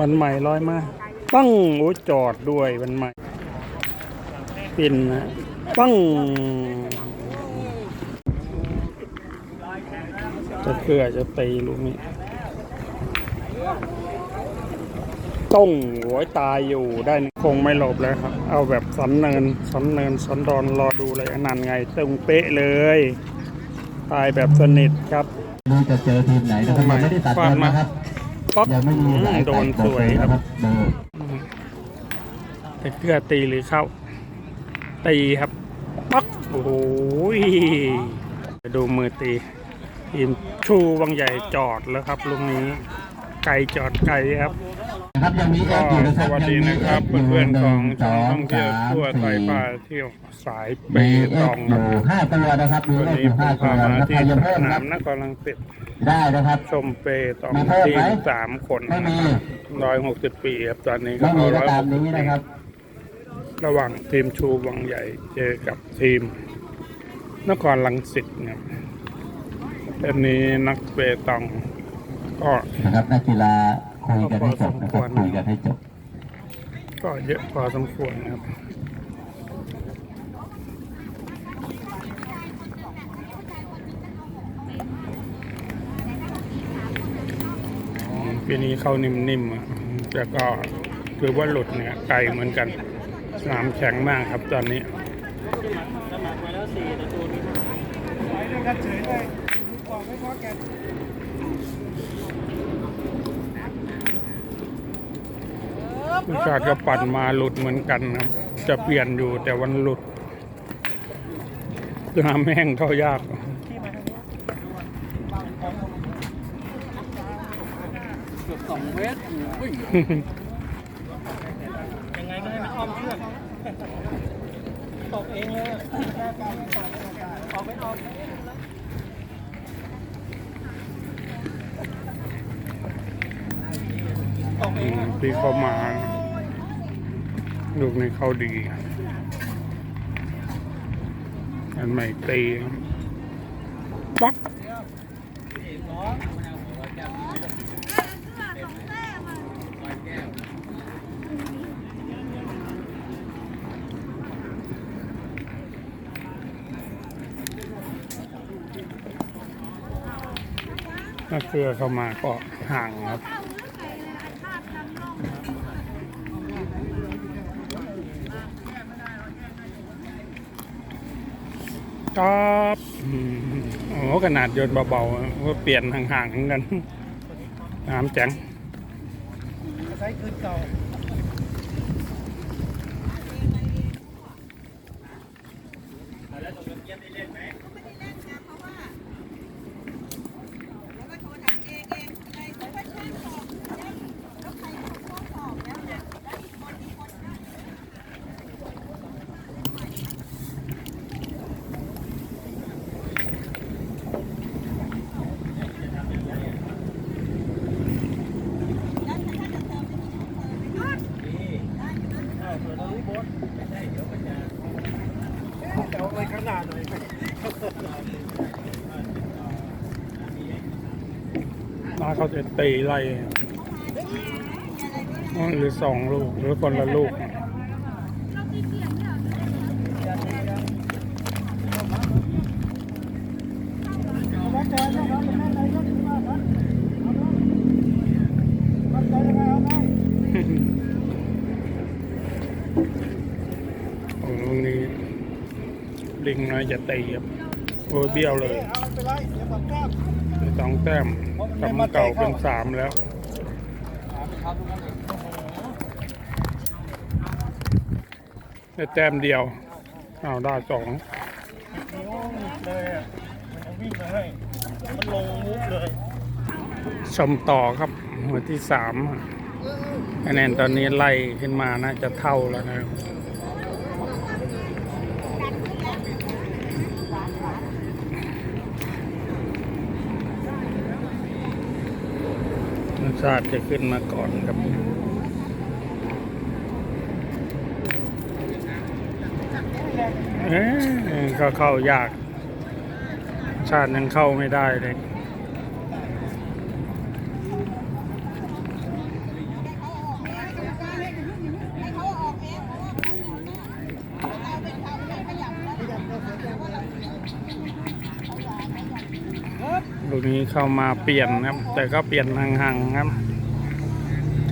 วันใหม่ลอยมาปั้งโอ้จอดด้วยวันใหม่ปินนะปั้งจะเกลือจะตีลูกนี้ต้องหัวตายอยู่ได้นี่คงไม่หลบเลยครับ เอาแบบสันเนินสันเนินสันดอนรอดูเลยอันนั้นไงตรงเป๊ะเลย ตายแบบสนิทครับดูจะเจอทีมไหนนะครับไม่ได้ตัดฟาดเงินมานะครับ ป๊อกยังไม่มีอืมรายโดนตัสวยครับนะครับดูแต่เกลือตีหรือเข้า ตีครับปักโอ้โหไปดูมือตีทีมชูวังใหญ่จอดแล้วครับลุงนี้ ไกลจอดไกลครับ นะครับยังมีเอก็ฟอยู่นะคสรับวัสดียังมีนะครับฟยู่เพื่อนๆของหช่องสท่องเที่ยวสามทั่วไทยสี่พาเที่ยวสายเปมีเอตฟองอครัยู่บห้าตัวนะครับมีวันเลขอนี้ยู่ผห้ามตัวพามานะครับใครที่จะสเพิ่มนามนะนครลังสิตได้นะครับชมเปตองมีเพิ่มทีไหมมสามคนไม่มีร้อยหกสิบปีครับตอนนี้ก็ไม่มีเอาก็ร้อยตาหมกสิบนี้ปีนะครับระหว่างทีมชูวังใหญ่เจอกับทีมนครลังสิตครับอันนี้นักเปตองก็นะครับนักกีฬา คุยกันให้จบนะครับคุยกันให้จบ ก็เยอะพอสมควรนะครับปีนี้เข้านิ่มๆแต่ก็คือว่าหลุดเนี่ยไกลเหมือนกันสนามแข็งมากครับตอนนี้ไว้ด้วยกันเฉยเลยบอกไม่พอแก ผู้ชาติก็ปั่นมาหลุดเหมือนกันครับ จะเปลี่ยนอยู่แต่วันหลุดน้ำแห้งเท่ายากสองเมตรวิ่งยังไงก็ให้มันอ้อมเชือกตกเองเลยออกไม่ออกตกเองที่เขามา ลูกนี้เขาดีอันใหม่ตีครับป๊อกถ้าเกลือเข้ามาก็ห่างครับ จอบโอ้ขนาดโยนเบาๆก็เปลี่ยนห่างๆกัน น้ำแจ๋งใช้คืนเก่า จะเอาไปข้างหน้าหน่อย มา เขาจะตีไล่หรือสองลูกหรือคนละลูกโอ้ลูกนี้ลิงน้อยจะตีครับโอ้เบี้ยวเลย เอาไปไล่เดี๋ยวบอกแก้มสองแต้มกำเก่าเป็นสามแล้วได้แต้มเดียวเอาได้สองนิ้วเลยอะมันจะวิ่งมาให้ มันลงมุกเลยชมต่อครับหัวที่สามคะแนนตอนนี้ไล่ขึ้นมาน่าจะเท่าแล้วนะครับ ชาติจะขึ้นมาก่อนครับเอ๊ะเขาเข้ายาก ชาติยังเข้าไม่ได้เลย ลูกนี้เข้ามาเปลี่ยนครับ แต่ก็เปลี่ยนห่างๆครับ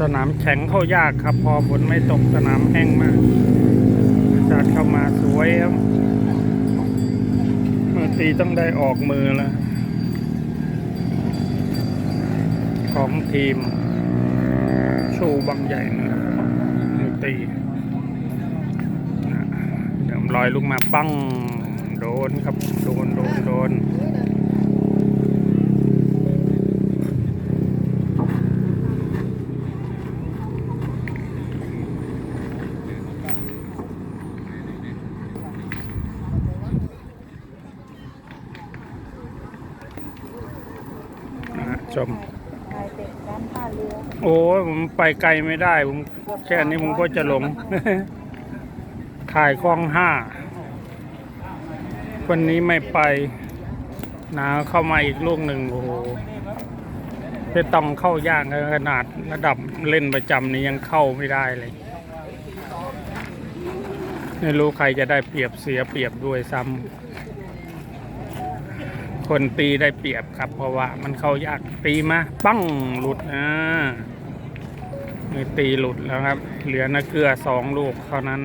สนามแข็งเข้ายากครับ พอฝนไม่ตกสนามแห้งมากจัดเข้ามาสวยครับมือตีต้องได้ออกมือแล้วของทีมชว์บางใหญ่นะครับมือตีอะเดิมลอยลูกมาปั้งโดนครับ โดนโดนโดน ชมขายเป็ดร้านท่าเรือโอ้ยผมไปไกลไม่ได้ ผมแค่นี้ผมก็จะหลง ถ่ายคลองห้า วันนี้ไม่ไปนาเข้ามาอีกลูกหนึ่งโอ้โหจะต้องเข้ายากขนาดระดับเล่นประจำนี้ยังเข้าไม่ได้เลยไม่รู้ใครจะได้เปรียบเสียเปรียบด้วยซ้ำ คนตีได้เปรียบครับ เพราะว่ามันเข้ายากตีมาปั้งหลุดอ่ามือตีหลุดแล้วครับ เหลือนักเกลือสองลูกเท่านั้น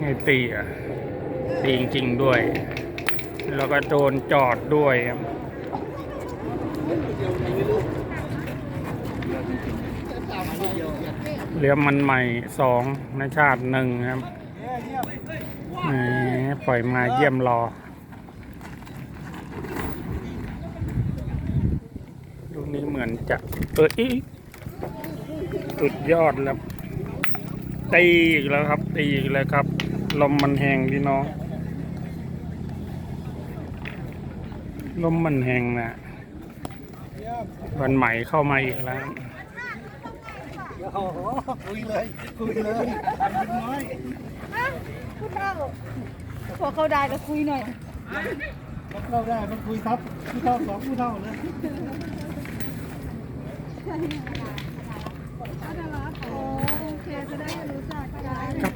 ให้ตีอะตีจริงๆด้วย แล้วก็โดนจอดด้วยครับ เหลือมันใหม่สองในชาติหนึ่งครับแหมปล่อยมาเยี่ยมรอลูกนี้เหมือนจะเอออีสุดยอดแล้วตีอีกแล้วครับ ตีอีกแล้วครับ ลมมันแหงพี่น้อง ลมมันแหงนะวันใหม่เข้ามาอีกแล้ว โอ้โหคุยเลยคุยเลยทำเป็นน้อยผู้เท่าพอเขาได้ก็คุยหน่อยเราได้มันคุยทับผู้เท่าสองผู้เท่าเลยโอเคจะได้รู้จักกันครับ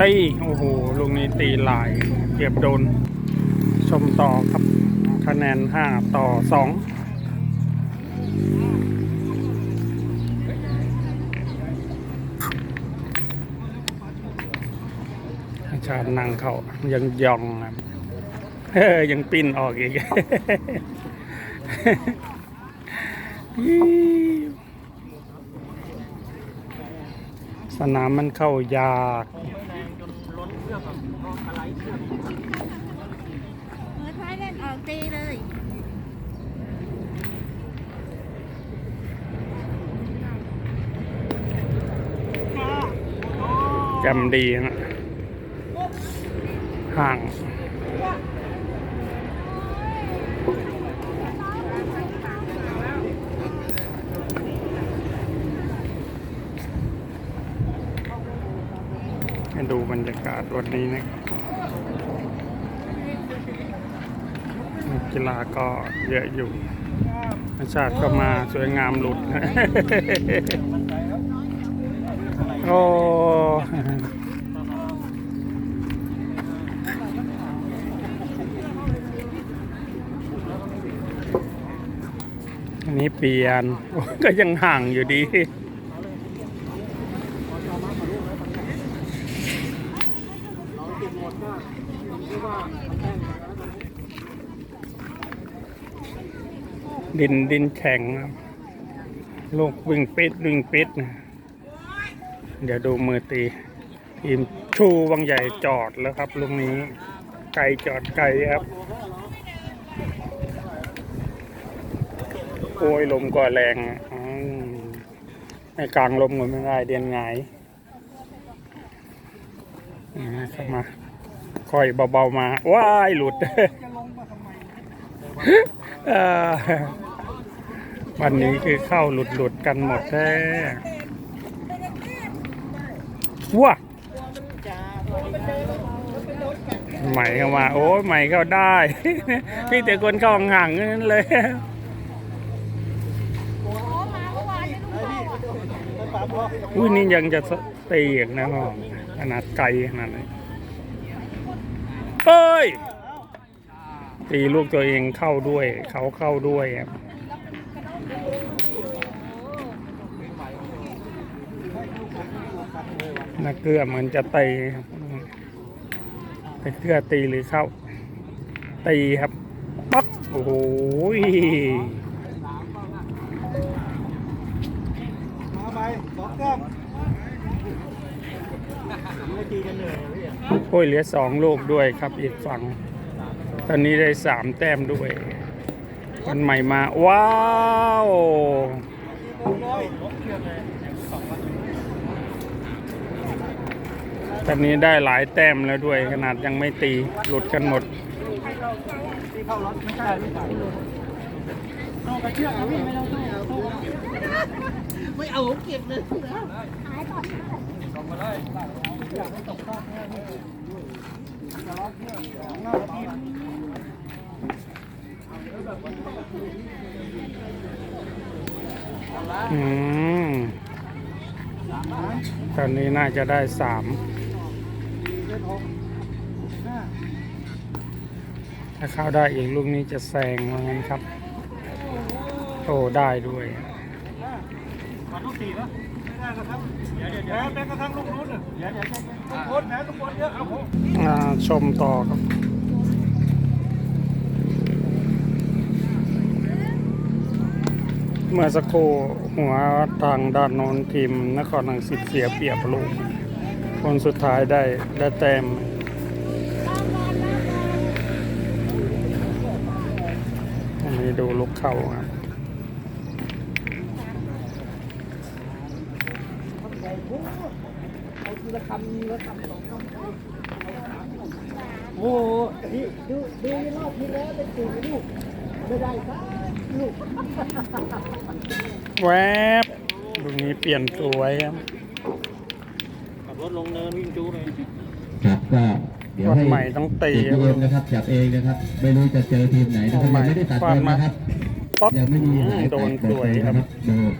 ตีโอ้โห ลูกนี้ตีหลายเก็บโดนช มต่อครับคะแนนห้าต่อสองอาจารย์นั่งเขายังยองครับเฮ้ยยังปิ้นออกอีกสนามมันเข้ายาก เมื่อท้าย เตีเลยจำดีนะห่างให้ดูบรรยากาศวันนี้นะครับนั กีฬาก็เยอะอยู่อาชาติก็มาสวยงามหลุด โอ้อันนี้เปลี่ยนก็ยังห่างอยู่ดี ดินดินแข็งครับลูกวิ่งปิดวิ่งปิดนะเดี๋ยวดูมือตีทีมชูวังใหญ่จอดแล้วครับลูกนี้ ไกลจอดไกลครับโอ้ยลมก็แรงอะอืมในกลางลมก็ไม่ได้เดียนหงายนะเข้ามาค่อยเบาๆมา ว้ายหลุด เอ่อ วันนี้คือเข้าหลุดหลุดๆกันหมดแท้ว้าใหม่เข้ามา โอ้ยใหม่เข้าได้ พี่แต่คนเข้าห่างนั่นเลยอุ้ยนี่ยังจะตีอีกนะพ่อขนาดไกลขนาดไหนเอ้ยตีลูกตัวเองเข้าด้วย เขาเข้าด้วยครับ นักเกลือเหมือนจะตีครับนักเกลือตีหรือเข้า ตีครับปักโอ้โหมาไปสองแก้มไม่ตีกันเหนื่อยพี่โอ้ยเหลือสองลูกด้วยครับอีกฝั่ง ตอนนี้ได้สามแต้มด้วยวันใหม่มา ว้าว ตอนนี้ได้หลายแต้มแล้วด้วยขนาดยังไม่ตีหลุดกันหมดไม่เอาเก็บเลยอืมตอนนี้น่าจะได้สาม ถ้าเข้าได้อีกลูกนี้จะแซงว่างั้นครับโอ้ได้ด้วยมาลูกสี่นะไม่ได้นะครับเดี๋ยวเดี๋ยวแม้กระทั่งลูกนู้นเดี๋ยวเดี๋ยวทุกคนนะทุกคนเยอะเอาผมชมต่อครับเมื่อสักครู่หัวทางด้านโน้นทีมนครลังสิตเสียเปรียบลูก คนสุดท้ายได้ได้แต้มอันนี้ดูลูกเข้าครับโอ้โหนี่ดูดูรอบที่แล้วเป็นสี่ลูกไม่ได้สักลูกแวบลูกนี้เปลี่ยนตัวไว้ครับ รถลงเนินวิ่งจู้เลยครับก็เดี๋ยววันให้ใหม่ต้องตีเด็กเองนะครับจับเองนะครับ ไม่รู้จะเจอทีมไหนนะครับวันใหม่ยังไม่ได้ตัดฟาดเกมมานะครับป๊อปยังไม่มีหลายโดนแตกสวยเบอร์ครับเบอร์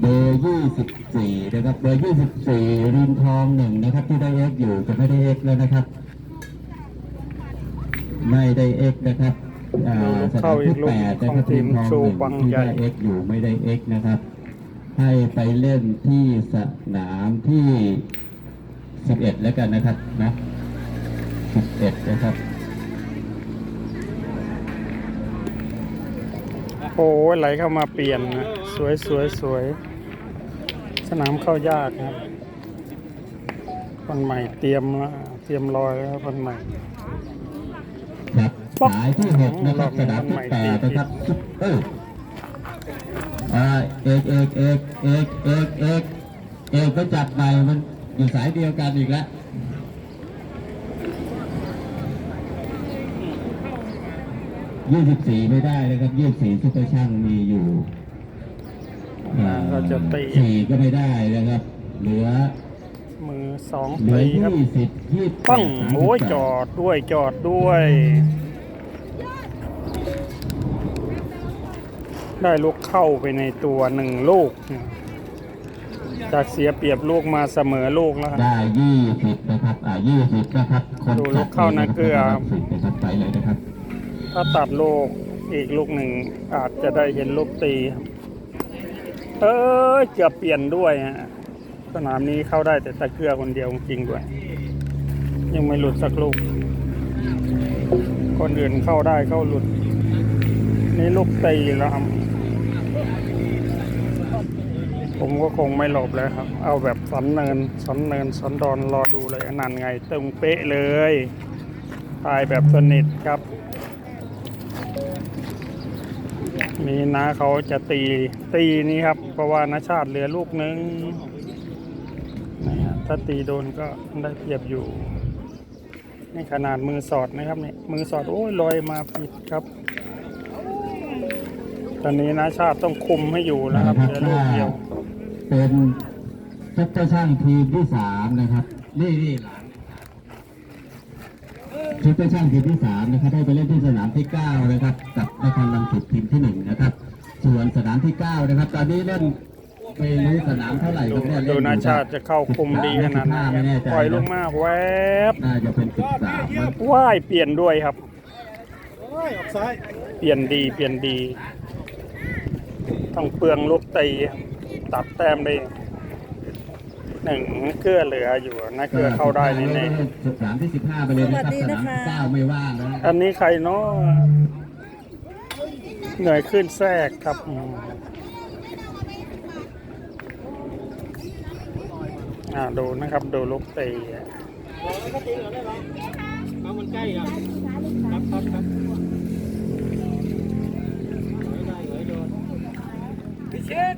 เบอร์ยี่สิบสี่นะครับเบอร์ยี่สิบสี่รินทองหนึ่งนะครับ ที่ได้เอ็กอยู่จะไม่ได้เอ็กแล้วนะครับ ไม่ได้เอ็กนะครับอ่าดูสเข้าถานอีที่กลูกแปดนะครับของทีริมนทองชูหนึ่งวังที่ใหญ่ได้เอ็กอยู่ไม่ได้เอ็กนะครับ ให้ไปเล่นที่สนามที่สิบเอ็ดแล้วกันนะครับนะสิบเอ็ดนะครับ โอ้ยไหลเข้ามาเปลี่ยนนะสวยสวยสวยสนามเข้ายากครับคนใหม่เตรียมละเตรียมรอยแล้วครับคนใหม่ครับป๊อกสายที่หกนะครับอืสมนามที่ใหม่แปตีดนะครับซุปเปอร์อ่า เอกเอกเอกเอกเอกเอกเอกก็จับใหม่มันอยู่สายเดียวกันอีกแล้วยี่สิบสี่ไม่ได้นะครับยี่สิบสี่ซุปเปอร์ช่างมีอยู่เราจะตีสี่ก็ไม่ได้นะครับ เหลือ มือสองเหลือตีครับยี่สิบยี่ปั้งโอ้ยจอดด้วยจอดด้วย ได้ลูกเข้าไปในตัวหนึ่งลูก จากเสียเปรียบลูกมาเสมอลูกแล้วครับได้ยี่สิบนะครับอ่ายี่สิบนะครับคนดูลูกเข้านะเกลือสิบนะครับไปเลยนะครับ ถ้าตัดลูกอีกลูกหนึ่งอาจจะได้เห็นลูกตีครับเออเกือบเปลี่ยนด้วยฮะสนามนี้เข้าได้แต่ตะเกือคนเดียวจริงๆด้วย ยังไม่หลุดสักลูก คนอื่นเข้าได้เข้าหลุด นี่ลูกตีแล้วครับ ผมก็คงไม่หลบแล้วครับ เอาแบบสันเนินสันเนินสันดอนรอดูเลยนันไงตึงเป๊ะเลยตายแบบสนิทครับ มีน้าเขาจะตีตีนี่ครับ เพราะว่านาชาติเหลือลูกนึงนะฮะถ้าตีโดนก็ได้เปรียบอยู่นี่ขนาดมือสอดนะครับเนี่ยมือสอดโอ้ยลอยมาผิดครับ ตอนนี้นาชาติต้องคุมให้อยู่แล้วครับเหลือลูกเดียว เป็นซุปเปอร์ช่างทีมที่สามนะครับ นี่นี่หลังซุปเปอร์ช่างทีมที่สามนะครับให้ไปเล่นที่สนามที่เก้านะครับ กับนครลังสิตทีมที่หนึ่งนะครับ ส่วนสนามที่เก้านะครับ ตอนนี้เล่นไม่รู้สนามเท่าไหร่ดูครับเนี่ยดูนาชาติจะเข้าคุมดีขนาดไหนไม่แน่ใจปล่อยลงมาแวบน่าจะเป็นสิบสามมั้งว่ายเปลี่ยนด้วยครับโอ้ยออกซ้ายเปลี่ยนดีเปลี่ยนดี ต้องเปลืองลูกตี ตัดแต้มได้หนึ่งเกลือเหลืออยู่นะเกลือเข้าได้แน่สนามที่สิบห้าไปเลยนะครับสวัสดีสนะนามคะเก้าไม่ว่างแล้วๆอันนี้ใครเนาะเหนื่อยขึ้นแทรกครับอืมอ่าดูนะครับดูลูกตีรอแล้วก็ตีเหรอได้ไหมเอามันใกล้อะครับครับครับไม่ได้เหรอโยนพิเชษ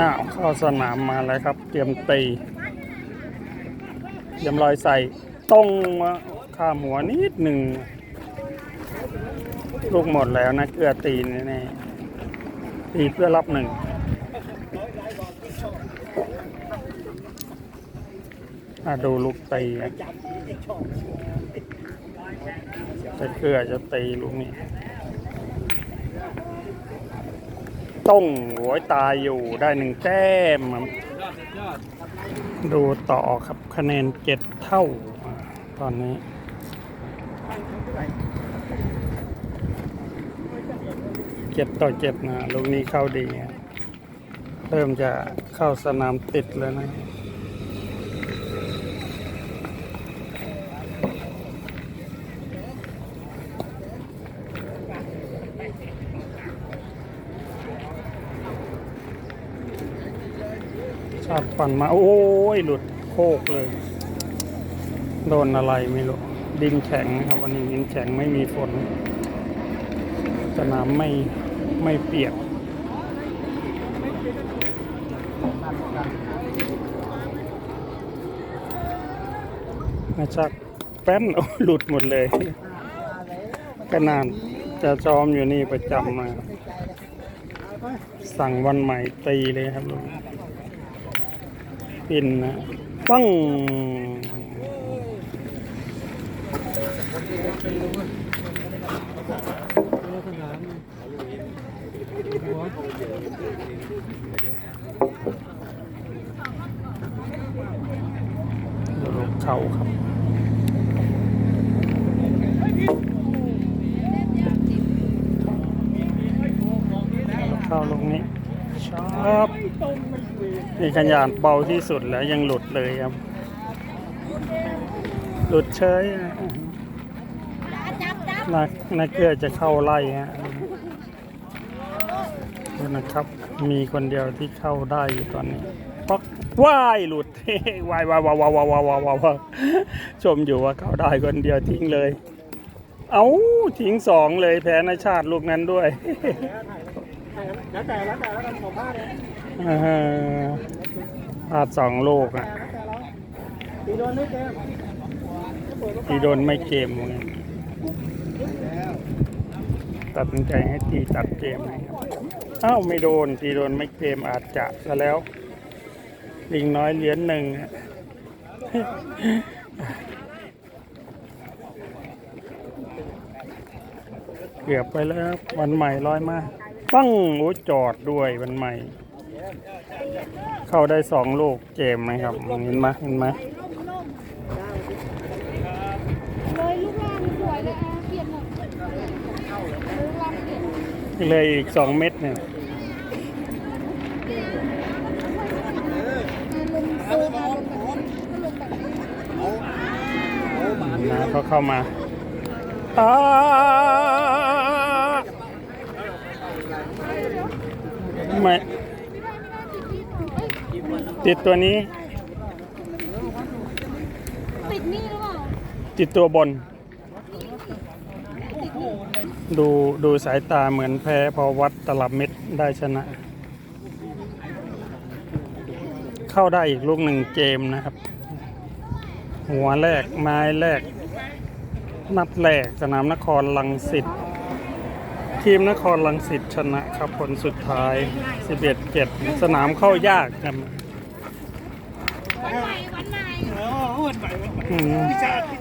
อ้าวเข้าสนามมาแล้วครับ เตรียมตีเตรียมรอยใส่ตรงมาข้ามหัวนิดหนึ่ง ลูกหมดแล้วนะเกลือตีนแน่ๆตีเพื่อรับหนึ่งอะดูลูกตีอะจะเกลือจะตีลูกนี้ ต้องหัวตายอยู่ได้หนึ่งแต้มครับดูต่อครับคะแนนเจ็ดเท่า ตอนนี้เจ็ดต่อเจ็ดนะลูกนี้เข้าดี เริ่มจะเข้าสนามติดแล้วนะาติปั่นมา โอ้ยหลุดโคกเลย โดนอะไรไม่รู้ ดินแข็งนะครับ วันนี้ดินแข็งไม่มีฝนสนามไม่ไม่เปียกนะชักแป้นโอ้หลุดหมดเลยขนาดจะจอมอยู่นี่ประจำมาสั่งวันใหม่ตีเลยครับลูก ปินนะปังเข่าครับเข้าลงนี้ชอบ นี่ขยานเบาที่สุดแล้วยังหลุดเลยครับ หลุดเฉยอะนักนักเกือจะเข้าไล่ฮะดูนะครับ มีคนเดียวที่เข้าได้อยู่ตอนนี้ป๊อกว้ายหลุดว้ายว้ายว้ายว้ายว้ายว้ายว้ายว้ายชมอยู่ว่าเข้าได้คนเดียวทิ้งเลย เอาทิ้งสองเลยแพ้ในชาติลูกนั้นด้วยแล้วแต่แล้วแต่แล้วกันของพลาดเลยอ่า พลาดสองลูกอะตีโดนไม่เต็มตีโดนไม่เกมตัดสินใจให้ตีตัดเกมนะครับอ้าวไม่โดนตีโดนไม่เกมอาจจะซะแล้ว ลิงน้อยเหรียญหนึ่งเกือบไปแล้ววันใหม่ลอยมา ปั้งโอ้จอดด้วยวันใหม่ เข้าได้สองลูกเกมไหมครับเห็นไหมเห็นไหมเลยลูกล่างสวยเลยอะเปลี่ยนหน่อยลูกล่างเลยอีกสองเม็ดเนี่ยเอออะลงแบบนี้ก็ลงแบบนี้นะเขาเข้ามาอ้าไม่ ติดตัวนี้ ติดนี่หรือเปล่าติดตัวบน ดูดูสายตาเหมือนแพ้พอวัดตลับเม็ดได้ชนะ เข้าได้อีกลูกหนึ่งเกมนะครับ หัวแรก ไม้แรก นัดแรกสนามนครลังสิตทีมนครลังสิตชนะครับผลสุดท้าย 11-7 สนามเข้ายากครับ うん